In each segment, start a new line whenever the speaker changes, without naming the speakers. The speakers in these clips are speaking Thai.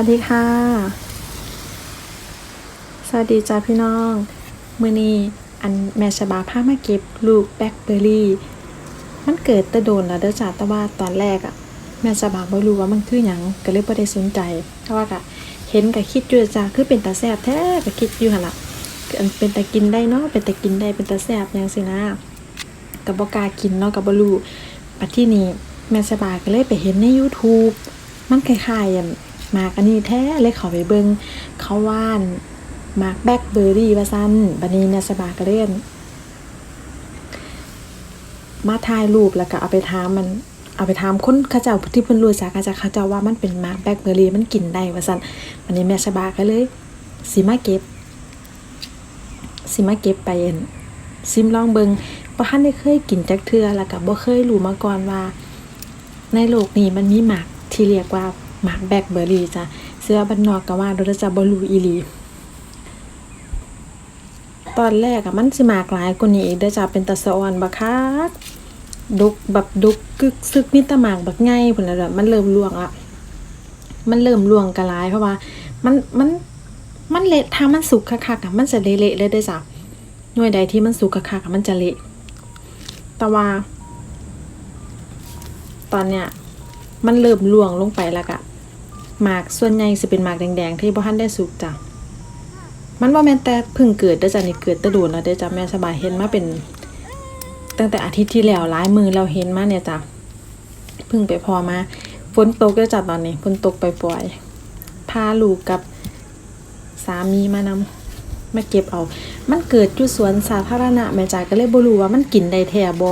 วัสดีค่ะ สวัสดีจ้าพี่น้อง มือนี้อันแม่ชบาพามาเก็บลูกแบล็คเบอร์รี่ มันเกิดตะโดนแล้วเด้อจ้าแต่ว่าตอนแรกอะแม่ชบาบ่รู้ว่ามันคือหยังก็เลยบ่ได้สนใจแต่ว่าก็เห็นก็คิดอยู่จ้าคือเป็นตาแซบแท้ก็คิดอยู่หันละอันเป็นตากินได้เนาะเป็นตากินได้เป็นตาแซบจังซี่นะก็บ่กากินเนาะก็บ่รู้ปัดที่นี้แม่ชบาก็เลยไปเห็นใน YouTube มันคล้ายๆอันห มากอันนี้แท้เลยข้าไปเบิงเขาว่านมากแบล็คเบอร์รี่ว่าซันบัดนี้แม่ชบาก็เล่นมาถ่ายรูปแล้วก็เอาไปถามมันเอาไปถามคนเขาเจ้าที่เพิ่นรู้จักเขาเจ้าเขาเจ้าว่ามันเป็นมาร์คแบล็คเบอร์รี่มันกินได้ว่าซั่นวันนี้แม่ชบาก็เลยสิมาเก็บสิมาเก็บไปเอ็นซิมลองเบิงบ่ทันได้เคยกินจักเทื่อแล้วก็บ่เคยรู้มาก่อนว่า ในโลกนี้มันมีหมากที่เรียกว่า มากแบล็คเบอร์รี่จ้ะเสื้อบ้านนอกก็ว่าโดยจะบ่รู้อีลีตอนแรกอะมันสิมากหลายกว่านี้อีกเด้อจ้ะเป็นตะสะออนบักคักดุกแบบดุกกึกซึกมีแตะหมากบักไงพุ่นแล้วแบบมันเริ่มล่วงละมันเริ่มล่วงกระลายเพราะว่า มันมันมันเละถ้ามันสุกคักๆอะมันจะเละๆเลยเด้อจ้ะหน่วยใดที่มันสุกคักๆอะมันจะเละแต่ว่า ตอนเนี้ย มันเริ่มล่วงลงไปแล้วกะหมากส่วนใหญ่จะเป็นหมากแดงๆ ที่บ่ทันได้สุกจ้ะมันบ่าแม่แต่พิ่งเกิดเด้อจ้ะนี่เกิดตะโดนแล้วเด้อจ้ะแม่สบายเห็นมาเป็น ตั้งแต่อาทิตย์ที่แล้วหลายมือเราเห็นมาเนี่ยจ้ะพิ่งไปพอมาฝนตกด้จ้ะตอนนี้ฝนตกไปปล่อยๆพาลูกกับสามีมานำมาเก็บเอา มันเกิดอยู่สวนสาธารณะแม่จ๋าก็เลยบ่รู้ว่ามันกินได้แท้บ่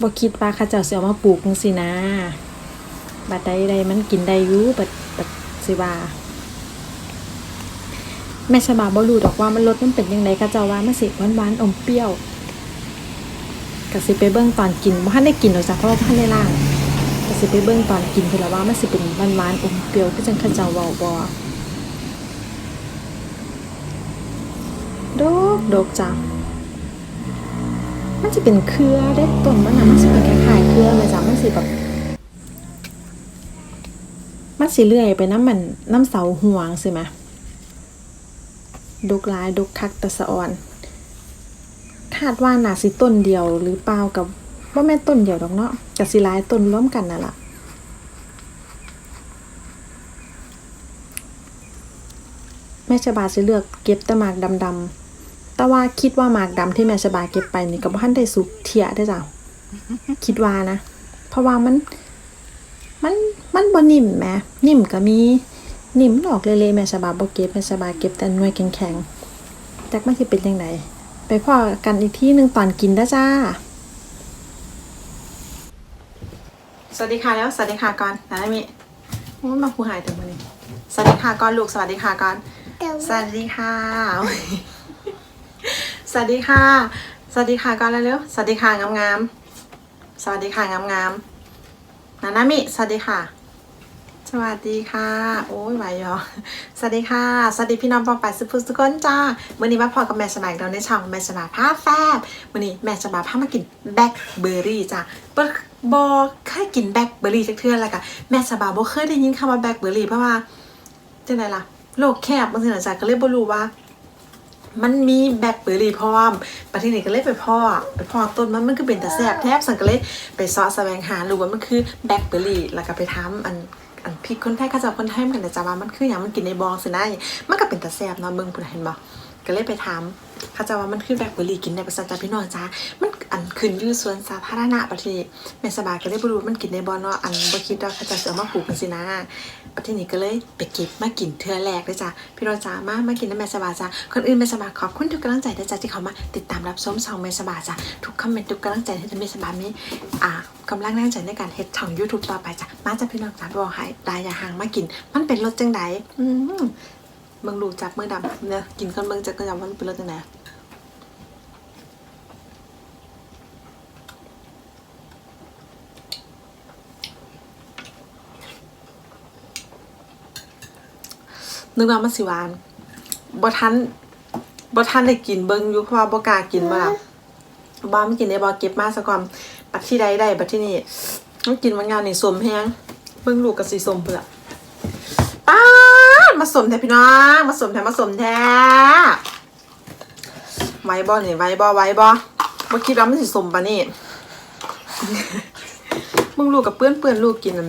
บ่คิดว่าเขาเจ้าสิเอามาปลูกจังซี่นะ บัดใดใดมันกินได้อยู่บัดบัดสิว่าแม่ชบาบ่รู้ดอกว่ามันรสมันเป็นยังไงเขาเจ้าว่ามันสิหวานๆอมเปรี้ยวก็สิไปเบิ่งตอนกินบ่ทันได้กินหรอกจ้ะเพราะว่าบ่ทันได้ล้างก็สิไปเบิ่งตอนกินพุ่นล่ะว่ามันสิเป็นหวานๆอมเปรี้ยวคือจังเขาเจ้าเว้าบ่ดกดกจ้ะ มันสิเป็นเครือเด้ต้นมันน่ะมันสิเป็นคล้ายๆเครือเลยจ้ะมันสิแบบมันสิเลื่อยไปน้ำมันน้ำเสาห่วงสิแหมดกลายดกคักตะสะออน คาดว่าน่าสิต้นเดียวหรือเปล่ากับว่าแม่ต้นเดียวดอกเนาะกับสิลายต้นร่วมกันน่ะล่ะแม่ชบาสิเลือกเก็บต่หมากดำๆ แต่ว่าคิดว่าหมากดำที่แม่ชบาเก็บไปนี่ก็บ่ทันได้สุกเที่ยได้อจ้ะคิดว่านะ เพราะว่ามัน มันมันบ่นิ่มแหมนิ่มก็มีนิ่มดอกเละๆแม่สบาบ่เก็บแม่สบาเก็บแต่หน่วยแข็งๆจักมันสิเป็นจังไดไปพอกันอีกที่หนึงตอนกินเด้อจ้า สวัสดีค่ะแล้วสวัสดีค่ะก่อนนะมิโอ้ยมาผู้หายถึงวันนี้ สวัสดีค่ะก่อนลูกสวัสดีค่ะก่อน สวัสดีค่ะ สวัสดีค่ะ สวัสดีค่ะก่อนเร็วสวัสดีค่ะงามๆสวัสดีค่ะงามๆนานามิ สวัสดีค่ะ สวัสดีค่ะ โอ้ยไหวเหรอสวัสดีค่ะ สวัสดีพี่น้องปองไปสุภุสุกนจ้ามื่อนี้มาพอกับแม่สบายเราในช่องแม่สบายผ้าแฟบมื่อนี้แม่สบายผ้ามากินแบล็คเบอร์รี่จ้าบอเคยกินแบล็คเบอร์รี่จักเทื่ออะไรกะแม่สบายบ่เคยได้ยินคำว่าแบล็คเบอร์รี่เพราะว่าจังไดล่ะโลกแคบบางทีอาจารย์ก็เลยบ่รู้ว่า มันมีแบล็คเบอร์รี่พร้อมประเทศนี้ก็เลยไปพ่อไปพ่อต้นมันมันก็เป็นแต่แซ่บแทบสังก็เลยไปซอสแสวงหารู้ว่ามันคือแบล็คเบอร์รี่แล้วก็ไปทำอันอันพริกคนไทยเขาจะคนไทยเหมือนกันแต่จะว่ามันคืออย่างมันกินในบองสินะมันก็เป็นแต่แซ่บเนาะเบิ่งพุ่นเห็นบ่ก็เลยไปทำ มเขาจะว่ามันคือแบล็คเบอร์รี่กินได้ประสาจ้าพี่น้องจ้ามันอันขึ้นยู่สวนสาธารณะประเทศแม่สบายก็เลยบ่รู้ว่ามันกินในบ่เนาะอันบ่คิดว่าเขาจะเอมาปลูกกันสินะประเทศนี้ก็เลยไปเก็บมากินเทือแรกเลยจ้ะพี่โรจ้ามามากินในแม่สบาจ้ะคนอื่นแม่สบาขอบคุณทุกกำลังใจนะจ๊ะที่เขามาติดตามรับชมช่องแม่สบาจ้ะทุกคอมเมนต์ทุกกำลังใจที่แม่สบามีอ่ากำลังแรงใจในการเฮ็ดช่อง YouTube ต่อไปจ้ะมาจ้ะพี่น้องจ้าบอกให้รายอย่าห่างมากิน มันเป็นรสจังไดอืม มืองลูกจับมือดำเนี่ยกินคนเมืองจักก็จำว่ามันเป็นรสจังไดนึกว่ามันสิหวานบ่ทันบ่ทันได้กินเบิ่งอยู่เพราะว่าบ่กล้ากินบ่ล่ะบ้าไม่กินได้บ่เก็บมาซะก่อนปัดที่ใดได้บัดที่นี่ต้องกินมันงานนี่สมแฮงเบิ่งลูกก็สิสมพุ่นล่ะ มาสมแท้พี่น้องมาสมแท้มาสมแท้ไว้บอนี่ไว้บอไว้บอเมื่อกี้เราไม่สิสมปะนี่มึงลูกกับเปื้อนเปื้อนลูกกินอัน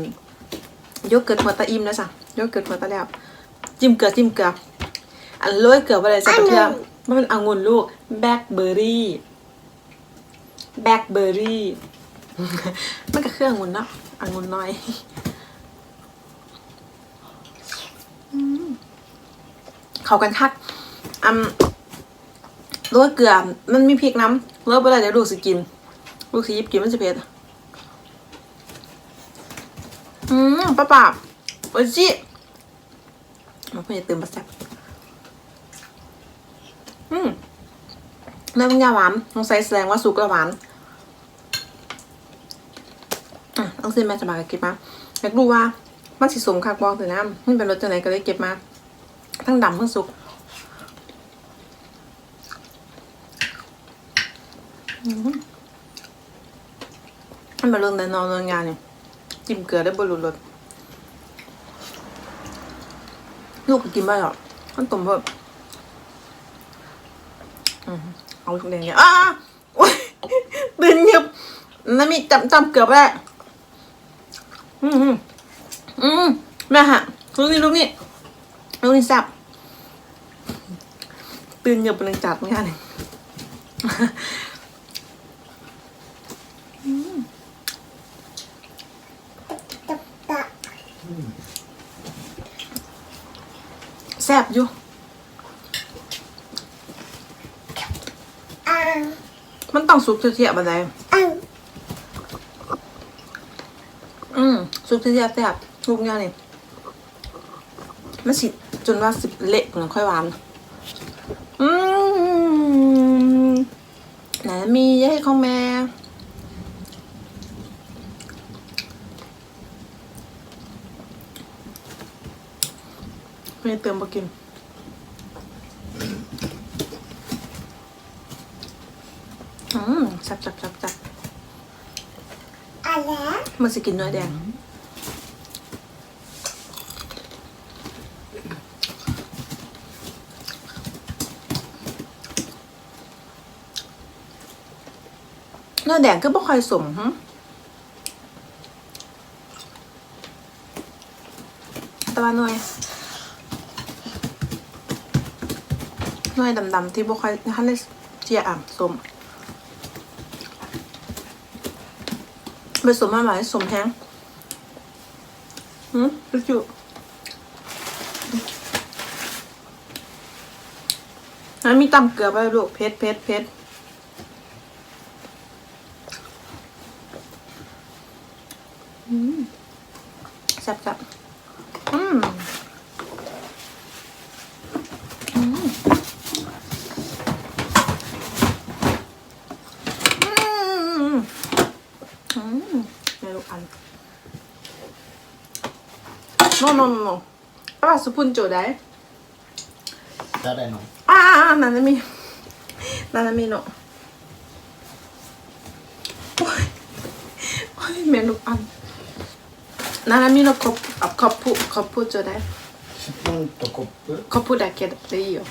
โยเกิร์ตหัวตาอิ่มแล้วจ้ะโยเกิร์ตหัวตาแล้ว จิ้มเกลือจิ้มเกลืออันโรยเกลืออะไรสักเทื่อมันเป็นองุ่นลูกแบล็คเบอร์รี่แบล็คเบอร์รี่มันก็เครื่ององุ่นเนาะองุ่นน้อย เขากันคักอืมโรยเกลือ มันมีพริกน้ำโรยไปเลยเดี๋ยวลูกสิกิน ลูกสิยิบกินมันจะเผ็ดอืมป้าป่าโอ้ยจิมันเพิ่งจะตื่นมาแซ่บอืมเนื้อมันยาหวานต้องใส่แสดงว่าสุกแล้วหวานอะต้องซื้อแม่จะมาเก็บมาอยากรู้ว่ามันสิสมคักบอกถือนะมันเป็นรสจังไหนก็เลยเก็บมา ทั้งดำทั้งสุกมมันเป็นรื่องในนอนเรื่องงานเนี่ยจิ้มเกลือได้บรุรสลูกก็กินไม่หรอกมันตุ่มแบบอืมเอาทุกอย่างเงี้ยอ้าโอ้ยตื่นเงียบนั่นมีจำจำเกลือไปแล้วอืมอืมแม่ฮะลูกนี่ลูกนี่ ลูกนี่แซ่บตื่นเงียบเป็นจัดเหมือนกันแซ่บอยู่มันต้องสุกเทียบอะไรอืมสุกเทียบแซ่บสุกง่ายนี่มันสิ จนว่าสิเละถึงค่อยหวาน อืมไหนมียายของแม่ไม่เติมมากินอืมจับจับจับจับ
อะไร
มันจะกินเนื้อแดง เนื้อแดงก็บ่ค่อยสมตะวันหน่วยหน่วยดำๆที่บ่ค่อยทันได้เจียอะสมไปสมมาหลายสมแห้งหืมจุแล้วมีตำเกลือไปลูกเพชรเพชรเพชรอืมแซ่บจับ อืมอืมอืมในลูกอัน no no no no ป้าสุพุนโจได้
誰の
อ่านั่นนะมีนั่นนะมีเนาะโอ้ยโอ้ยแม่ลูกอันนั่นนะมีเนาะขอบ 커프 커프 줘 래. 10분도 커 플? 커프 낫게 돼 요.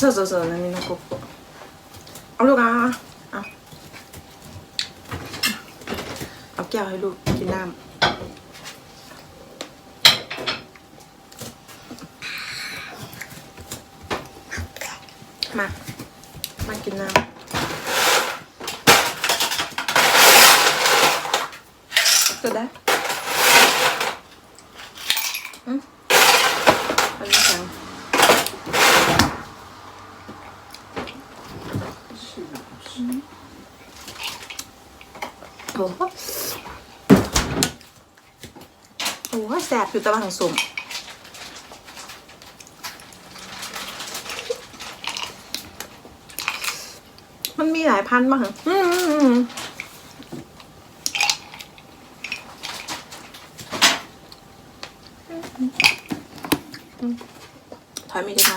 저저저 나미노 커 프. 얼른 가. 아. 아껴 해로 기 남. มา มากินน้ำ ก็ได้อืมอันนี้จังโอ้โหโอ้โหแสบอยู่ตะวันของสุ่มมันมีหลายพันมากเหรออืม ถอยมีได้ไหม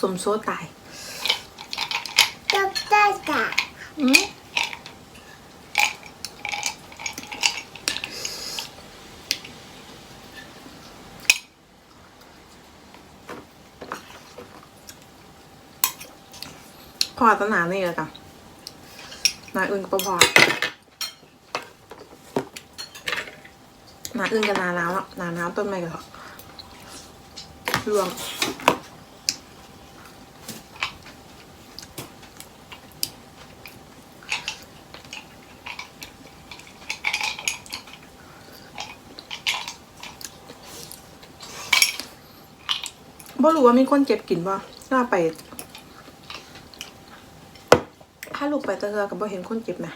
สมโซ่ตาย พอตหนานี่เลยจ้ะหนาอื่นก็พอหนาอื่นกับหนานาวอะหนาหนาวต้นไม้ก็รวมบ่รู้ว่ามีคนเก็บกินบ่น่าไป ถ้า ลูกไปแตะเธอกับบ่เห็นคนเก็บนะ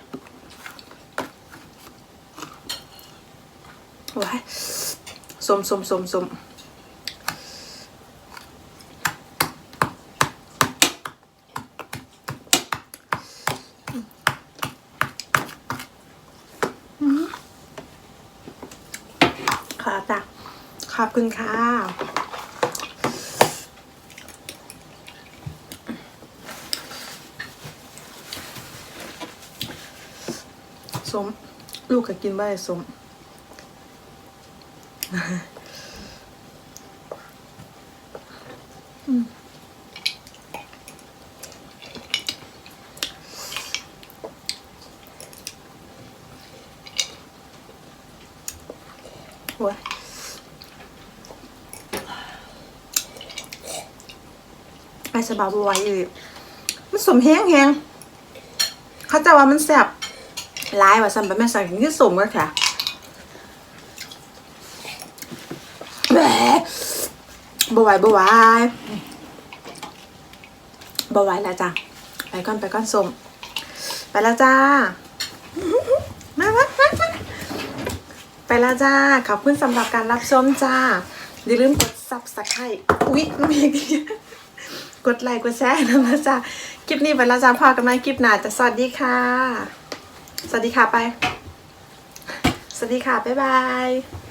ว้ายสมสมสมสมอืมค่ะจ้ะขอบคุณค่ะ สม ลูกก็กินบ่ได้สมอืมโอ้ยไอ้สบายบไหวอีกมันสมแห้งแห้งเขาจะว่ามันแซ่บ ร้ายว่าสันเป็นแม่สันที่สมก็ค่ะแหมบไหวบไหวบไหวแล้วจ้ะไปก่อนไปก่อนสมไปแล้วจ้ามามามามาไปแล้วจ้า ขอบคุณสำหรับการรับชมจ้า อย่าลืมกดซับสไครต์อุ๊ยน้องเอกดีกดไลค์กดแชร์นะจ้าคลิปนี้ไปแล้วจ้าพอกันใหมคลิปหน้าจะสวัสดีค่ะ สวัสดีค่ะไป สวัสดีค่ะ บ๊ายบาย